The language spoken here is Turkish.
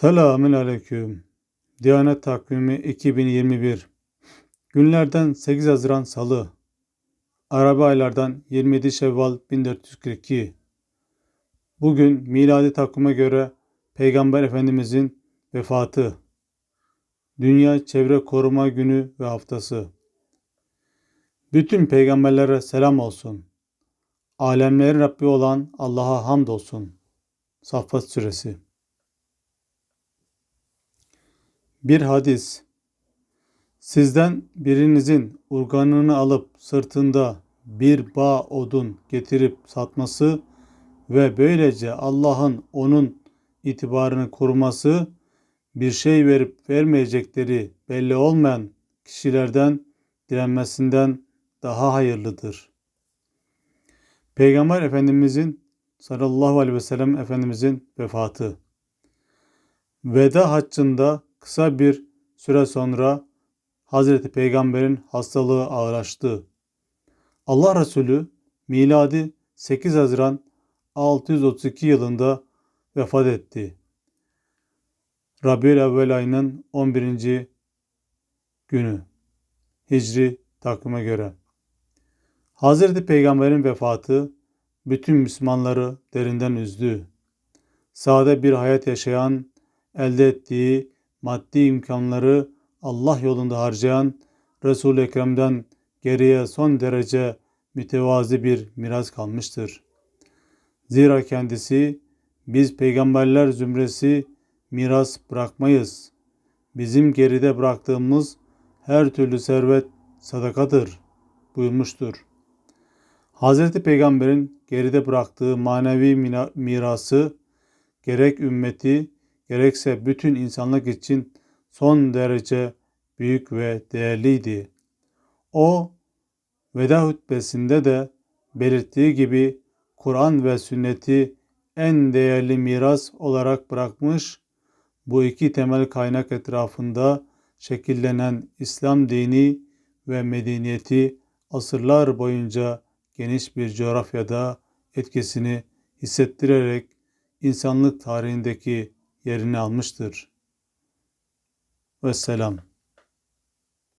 Selamün Aleyküm. Diyanet Takvimi 2021. Günlerden 8 Haziran Salı. Arabi aylardan 27 Şevval 1442. Bugün miladi takvime göre Peygamber Efendimizin vefatı. Dünya Çevre Koruma Günü ve Haftası. Bütün peygamberlere selam olsun. Alemlerin Rabbi olan Allah'a hamd olsun. Saffat Suresi Bir hadis. Sizden birinizin urganını alıp sırtında bir bağ odun getirip satması ve böylece Allah'ın onun itibarını koruması bir şey verip vermeyecekleri belli olmayan kişilerden direnmesinden daha hayırlıdır. Peygamber Efendimizin sallallahu aleyhi ve sellem Efendimizin vefatı. Veda haccında kısa bir süre sonra Hazreti Peygamber'in hastalığı ağırlaştı. Allah Resulü miladi 8 Haziran 632 yılında vefat etti. Rabiül Evvel ayının 11. günü Hicri takvime göre. Hazreti Peygamber'in vefatı bütün Müslümanları derinden üzdü. Sade bir hayat yaşayan, elde ettiği maddi imkanları Allah yolunda harcayan Resul-i Ekrem'den geriye son derece mütevazi bir miras kalmıştır. Zira kendisi biz peygamberler zümresi miras bırakmayız. Bizim geride bıraktığımız her türlü servet sadakadır buyurmuştur. Hazreti Peygamber'in geride bıraktığı manevi mirası gerek ümmeti gerekse bütün insanlık için son derece büyük ve değerliydi. O veda hutbesinde de belirttiği gibi Kur'an ve sünneti en değerli miras olarak bırakmış, bu iki temel kaynak etrafında şekillenen İslam dini ve medeniyeti asırlar boyunca geniş bir coğrafyada etkisini hissettirerek insanlık tarihindeki yerini almıştır. Vesselam.